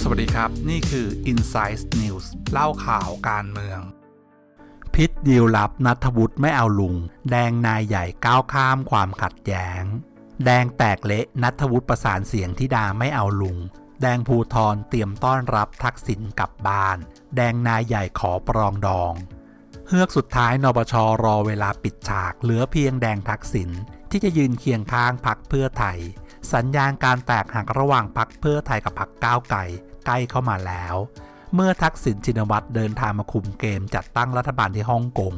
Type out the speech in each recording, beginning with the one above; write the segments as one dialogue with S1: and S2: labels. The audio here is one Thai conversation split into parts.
S1: สวัสดีครับ นี่คือ Insight News เล่าข่าวการเมือง พิษดีลลับนัทวุฒิไม่เอาลุง แดงนายใหญ่ก้าวข้ามความขัดแย้ง แดงแตกเละนัทวุฒิประสานเสียงที่ดาไม่เอาลุง แดงภูทรเตรียมต้อนรับทักษิณกลับบ้าน แดงนายใหญ่ขอปรองดองเฮือกสุดท้ายนปชรอเวลาปิดฉากเหลือเพียงแดงทักษิณ ที่จะยืนเคียงข้างพักเพื่อไทย สัญญาณการแตกหักระหว่างพักเพื่อไทยกับพักก้าวไก่ใกล้เข้ามาแล้ว เมื่อทักษิณชินวัตรเดินทางมาคุมเกมจัดตั้งรัฐบาลที่ฮ่องกง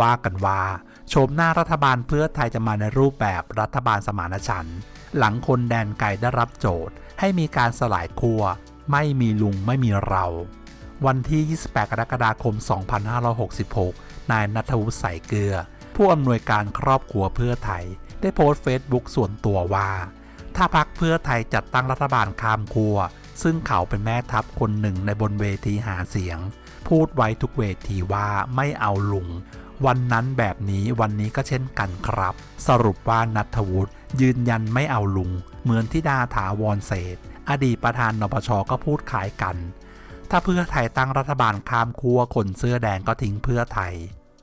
S1: ว่ากันว่าโฉมหน้ารัฐบาลเพื่อไทยจะมาในรูปแบบรัฐบาลสมานฉันท์หลังคนแดนไกลได้รับโจทย์ ให้มีการสลายครัว ไม่มีลุงไม่มีเรา วันที่ 28 กรกฎาคม 2566 นายนัทวุฒิใส่เกลือ ผู้อำนวยการครอบครัวเพื่อไทย ได้โพสต์เฟซบุ๊กส่วนตัวว่า ถ้าพักเพื่อไทยจัดตั้งรัฐบาลข้ามครัว ซึ่งเขาเป็นแม่ทัพคนหนึ่งในบนเวทีหาเสียง พูดไว้ทุกเวทีว่าไม่เอาลุง วันนั้นแบบนี้วันนี้ก็เช่นกันครับ สรุปว่านัทวุฒิยืนยันไม่เอาลุง เหมือนที่ดาถาวรเศษอดีตประธานนปชก็พูดขายกัน ถ้าเพื่อไทยตั้งรัฐบาลข้ามคั่วคนเสื้อแดงก็ทิ้งเพื่อไทย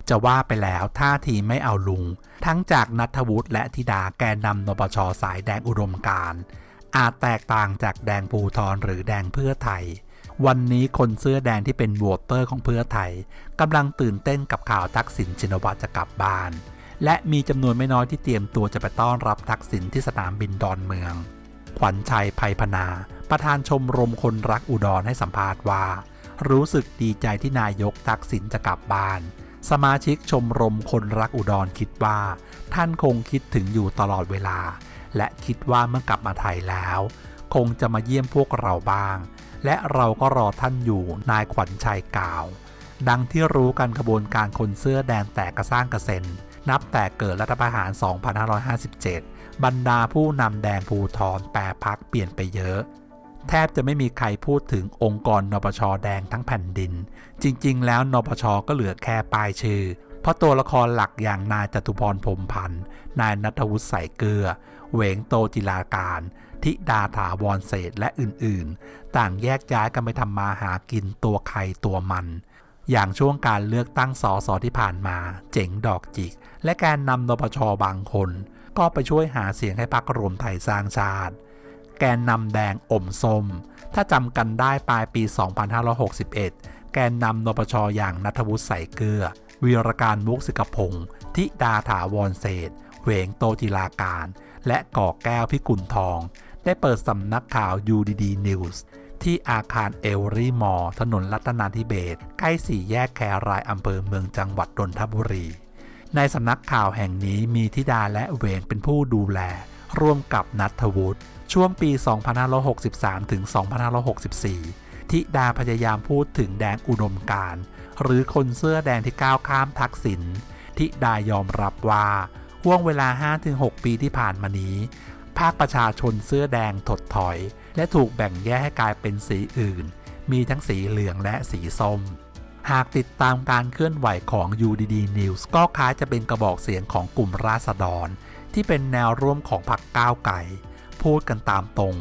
S1: จะว่าไปแล้วท่าทีไม่เอาลุง ทั้งจากนัทวุฒิและธิดาแกนนำนปชสายแดงอุดมการอาจแตกต่างจากแดงภูทรหรือแดงเพื่อไทย วันนี้คนเสื้อแดงที่เป็นโหวตเตอร์ของเพื่อไทยกำลังตื่นเต้นกับข่าวทักษิณชินวัตรจะกลับบ้าน และมีจำนวนไม่น้อยที่เตรียมตัวจะไปต้อนรับทักษิณที่สนามบินดอนเมือง ขวัญชัยภัยพนา ประธานชมรมคนรักอุดรให้สัมภาษณ์ว่า รู้สึกดีใจที่นายกทักษิณจะกลับบ้าน สมาชิกชมรมคนรักอุดรคิดว่า ท่านคงคิดถึงอยู่ตลอดเวลา และคิดว่าเมื่อกลับมาไทยแล้ว คงจะมาเยี่ยมพวกเราบ้าง และเราก็รอท่านอยู่นายขวัญชัยกล่าว ดังที่รู้กันขบวนการคนเสื้อแดงแตกกระสร้างกระเซ็นนับแต่เกิดรัฐประหาร 2557 บรรดาผู้นำแดงภูทรแปรพักเปลี่ยนไปเยอะ แทบจะไม่มีใครพูดถึงองค์กรนปชแดงทั้งแผ่นดิน จริง ๆ แล้วนปชก็เหลือแค่ป้ายชื่อ เพราะตัวละครหลักอย่างนายจตุพรพรมพันธ์นายนัทวุฒิใส่เกลือเหวงโตจิลาการทิดาถาวรเศษและอื่นๆ ต่างแยกย้ายกันไปทำมาหากินตัวใครตัวมัน อย่างช่วงการเลือกตั้งสอสอที่ผ่านมา เจ๋งดอกจิก และแกนนำนปชบางคน ก็ไปช่วยหาเสียงให้พรรครวมไทยสร้างชาติ แกนนำแดงอมส้ม ถ้าจำกันได้ปลายปี 2561 แกนนำนปชอย่างนัทวุฒิใส่เกลือ วีรการมุกสิกพงศ์ทิดาถาวรเศษเหวงโตจิลาการ และก่อแก้วพิกุลทอง ได้เปิดสำนักข่าว UDD News ที่อาคารเอลรี่มอถนนรัตนาธิเบศใกล้สี่แยกแครายอำเภอเมืองจังหวัดนนทบุรี ในสำนักข่าวแห่งนี้มีธิดาและเหวงเป็นผู้ดูแล ร่วมกับนัทวุฒิช่วงปี 2563 ถึง 2564 ทิดาพยายามพูดถึงแดงอุดมการหรือคนเสื้อแดงที่ก้าวข้ามทักษิณทิดายอมรับว่าห่วงเวลา 5-6 ปีที่ผ่านมานี้ ภาคประชาชนเสื้อแดงถดถอย และถูกแบ่งแยกให้กลายเป็นสีอื่น มีทั้งสีเหลืองและสีส้ม หากติดตามการเคลื่อนไหวของ UDD News ก็คล้ายจะเป็นกระบอกเสียงของกลุ่มราษฎร ที่เป็นแนวร่วมของพรรคก้าวไก่พูดกันตามตรง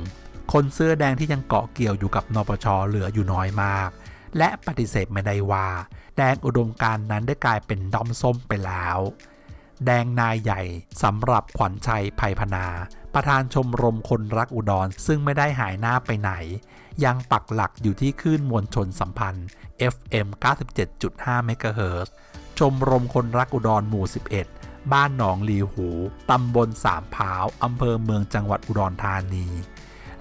S1: คนเสื้อแดงที่ยังเกาะเกี่ยวอยู่กับนปชเหลืออยู่น้อยมาก และปฏิเสธไม่ได้ว่า แดงอุดมการนั้นได้กลายเป็นด้อมส้มไปแล้ว แดงนายใหญ่สำหรับขวัญชัยภัยพนา ประธานชมรมคนรักอุดรซึ่งไม่ได้หายหน้าไปไหน ยังปักหลักอยู่ที่คลื่นมวลชนสัมพันธ์ FM 97.5เมกะเฮิรตชมรมคนรักอุดรหมู่ 11 บ้านหนองลีหู ตำบลสามพร้าวอำเภอเมืองจังหวัดอุดรธานี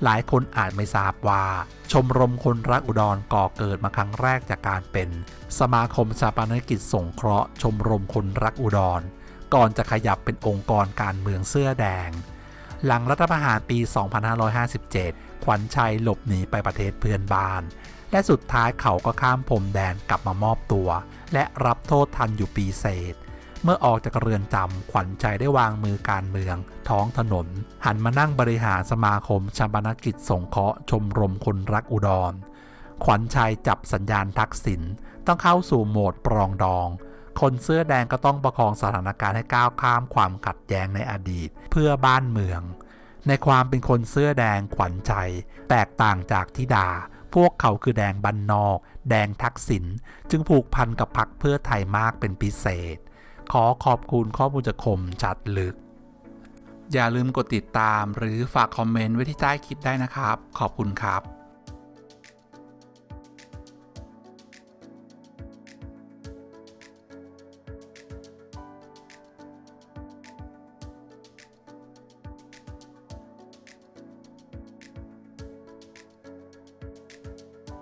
S1: หลายคนอาจไม่ทราบว่า ชมรมคนรักอุดรก่อเกิดมาครั้งแรกจากการเป็น สมาคมชาปนกิจสงเคราะห์ชมรมคนรักอุดร ก่อนจะขยับเป็นองค์กรการเมืองเสื้อแดง หลังรัฐประหารปี 2557 ขวัญชัยหลบหนีไปประเทศเพื่อนบ้านและสุดท้ายเขาก็ข้ามพรมแดนกลับมามอบตัว และรับโทษทันอยู่ปีเศษ เมื่อออกจากเรือนจำขวัญชัยได้วางมือการเมือง ท้องถนน หันมานั่งบริหารสมาคมชาปนกิจสงเคราะห์ชมรมคนรักอุดร ขวัญชัยจับสัญญาณทักษิณต้องเข้าสู่โหมดปรองดอง คนเสื้อแดงก็ต้องประคองสถานการณ์ให้ก้าวข้ามความขัดแย้งในอดีต เพื่อบ้านเมือง ในความเป็นคนเสื้อแดงขวัญใจ แตกต่างจากทิดา พวกเขาคือแดงบันนอก แดงทักษิณจึงผูกพันกับพรรคเพื่อไทยมากเป็นพิเศษ ขอขอบคุณข้อมูลจากคมชัดลึก อย่าลืมกดติดตามหรือฝากคอมเมนต์ไว้ที่ใต้คลิปได้นะครับ ขอบคุณครับ